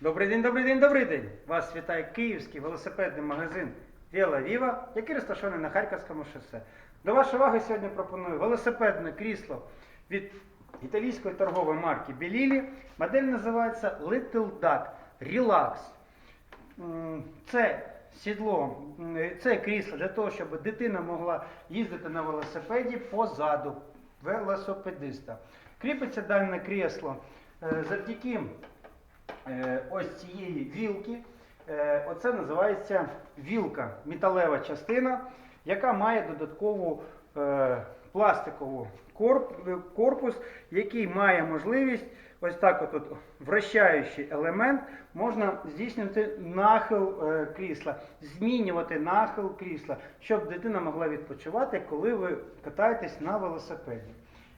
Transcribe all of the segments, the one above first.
Добрий день, добрий день, добрий день! Вас вітає київський велосипедний магазин Віла Віва, який розташований на Харківському шосе. До вашої уваги сьогодні пропоную велосипедне крісло від італійської торгової марки Белілі. Модель називається Little Duck Relax. Це сідло, це крісло для того, щоб дитина могла їздити на велосипеді позаду велосипедиста. Кріпиться дане крісло е, завдяки ось цієї вілки. Е, Оце називається вілка, металева частина, яка має додаткову е, пластикову е, корпус, який має можливість, ось так от, от вращаючий елемент, можна здійснювати нахил е, крісла, змінювати нахил крісла, щоб дитина могла відпочивати, коли ви катаєтесь на велосипеді.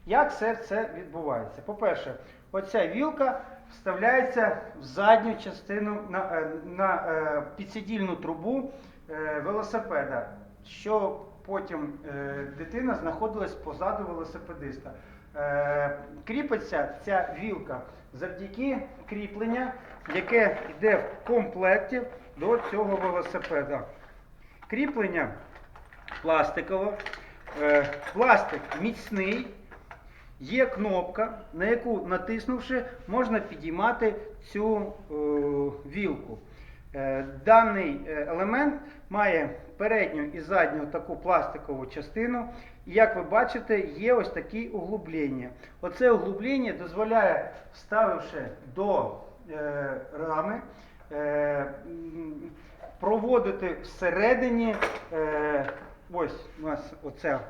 Як все це відбувається? По-перше, оця вілка вставляється в задню частину на, е, на е, підсидільну трубу е, велосипеда, що потім дитина знаходилась позаду велосипедиста. Кріпиться ця вілка завдяки кріплення, яке йде в комплекті до цього велосипеда. Кріплення пластикове, пластик міцний. Є кнопка, на яку натиснувши, можна підіймати цю е, вілку. Е, даний е, елемент має передню і задню таку пластикову частину. І як ви бачите, є ось такі углублення. Оце углублення дозволяє, вставивши до е, рами, е, проводити всередині, е, ось у нас оця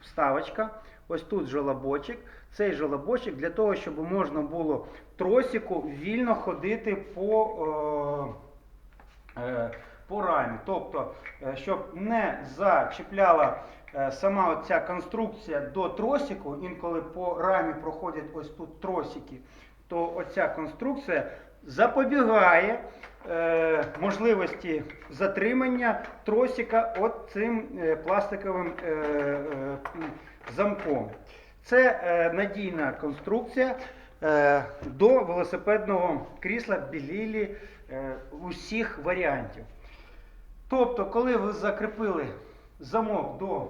вставочка. Ось тут жолобочок. Цей жолобочок для того, щоб можна було тросику вільно ходити по, е, е, по рамі. Тобто, е, щоб не зачіпляла е, сама оця конструкція до тросику, інколи по рамі проходять ось тут тросики, то оця конструкція запобігає е, можливості затримання тросика от цим пластиковим е, е, замком. Це е, надійна конструкція е, до велосипедного крісла білілі е, усіх варіантів. Тобто, коли ви закріпили замок до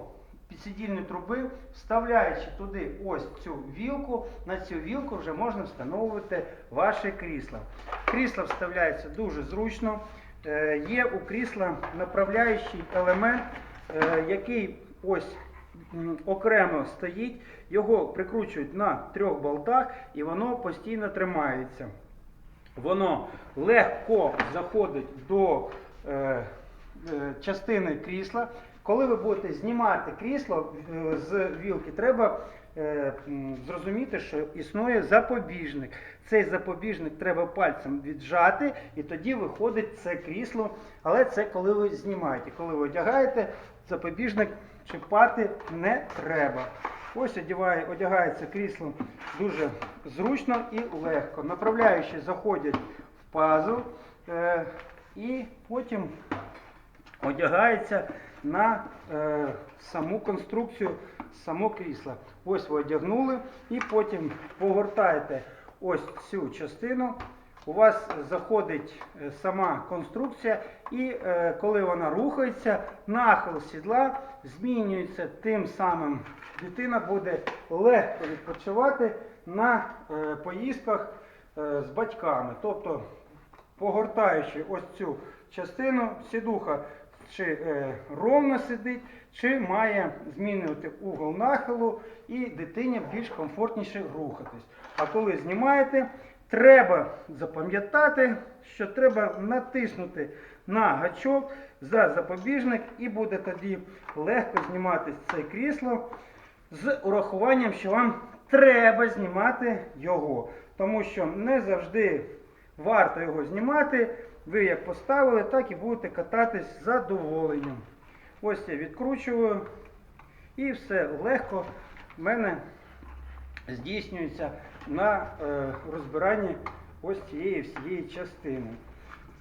підсидільної труби, вставляючи туди ось цю вілку, на цю вілку вже можна встановити ваше крісло. Крісло вставляється дуже зручно. Є у крісла направляючий елемент, який ось окремо стоїть, його прикручують на трьох болтах і воно постійно тримається. Воно легко заходить до е, е, частини крісла. Коли ви будете знімати крісло е, з вілки, треба е, зрозуміти, що існує запобіжник. Цей запобіжник треба пальцем віджати, і тоді виходить це крісло. Але це коли ви знімаєте. Коли ви одягаєте, запобіжник чіпати не треба. Ось одягає, одягається крісло дуже зручно і легко. Направляючі заходять в пазу е, і потім одягається на е, саму конструкцію, само крісла. Ось ви одягнули і потім погортаєте ось цю частину. У вас заходить е, сама конструкція, і е, коли вона рухається, нахил сідла змінюється тим самим. Дитина буде легко відпочивати на е, поїздках е, з батьками. Тобто погортаючи ось цю частину, сідуха чи е, ровно сидить, чи має змінювати угол нахилу і дитині більш комфортніше рухатись. А коли знімаєте, треба запам'ятати, що треба натиснути на гачок за запобіжник і буде тоді легко зніматись це крісло з урахуванням, що вам треба знімати його. Тому що не завжди варто його знімати. Ви як поставили, так і будете кататись з задоволенням. Ось я відкручую. І все легко в мене здійснюється на е, розбиранні ось цієї всієї частини.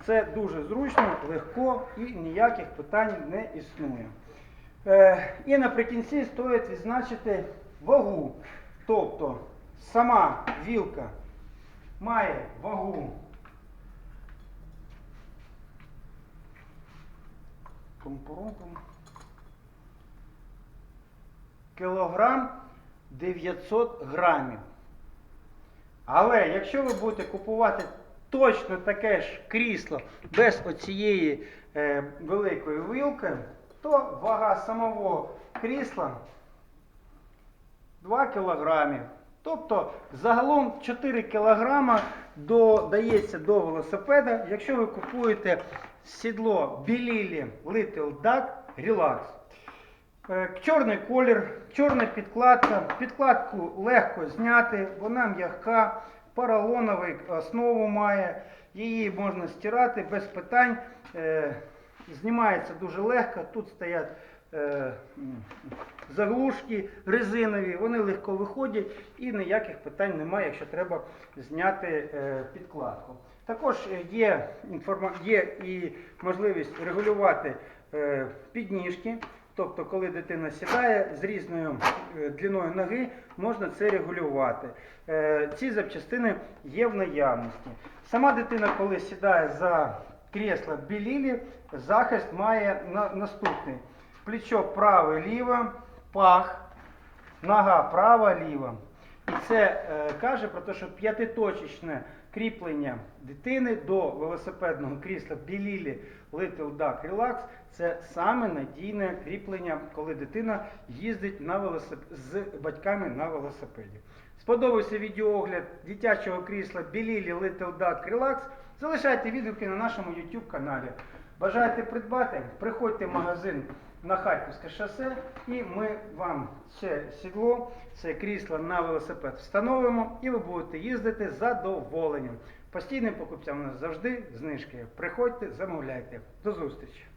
Це дуже зручно, легко і ніяких питань не існує. Е, і наприкінці стоїть відзначити вагу. Тобто сама вілка має вагу. Кілограм 900 грамів. Але якщо ви будете купувати точно таке ж крісло без оцієї е, великої вилки, то вага самого крісла 2 кілограмів. Тобто загалом 4 кілограма додається до велосипеда, якщо ви купуєте сідло Білілі Little Duck Relax. Е, Чорний колір, чорна підкладка. Підкладку легко зняти, вона м'яка, поролоновий основу має. Її можна стирати без питань. Е, Знімається дуже легко. Тут стоять заглушки резинові, вони легко виходять і ніяких питань немає, якщо треба зняти е, підкладку. Також е, є, є і можливість регулювати е, підніжки. Тобто, коли дитина сідає з різною е, длиною ноги, можна це регулювати. Е, Ці запчастини є в наявності. Сама дитина, коли сідає за крісло білілі, захист має наступний. Плечо праве ліве, пах, нога права ліва. І це е, каже про те, що п'ятиточечне кріплення дитини до велосипедного крісла Білілі Little Duck Relax це саме надійне кріплення, коли дитина їздить на велосип... з батьками на велосипеді. Сподобався відеоогляд дитячого крісла Білілі Little Duck Relax. Залишайте відгуки на нашому YouTube каналі. Бажаєте придбати? Приходьте в магазин на Харківське шосе і ми вам це сідло, це крісло на велосипед встановимо і ви будете їздити задоволенням. Постійним покупцям у нас завжди знижки. Приходьте, замовляйте. До зустрічі!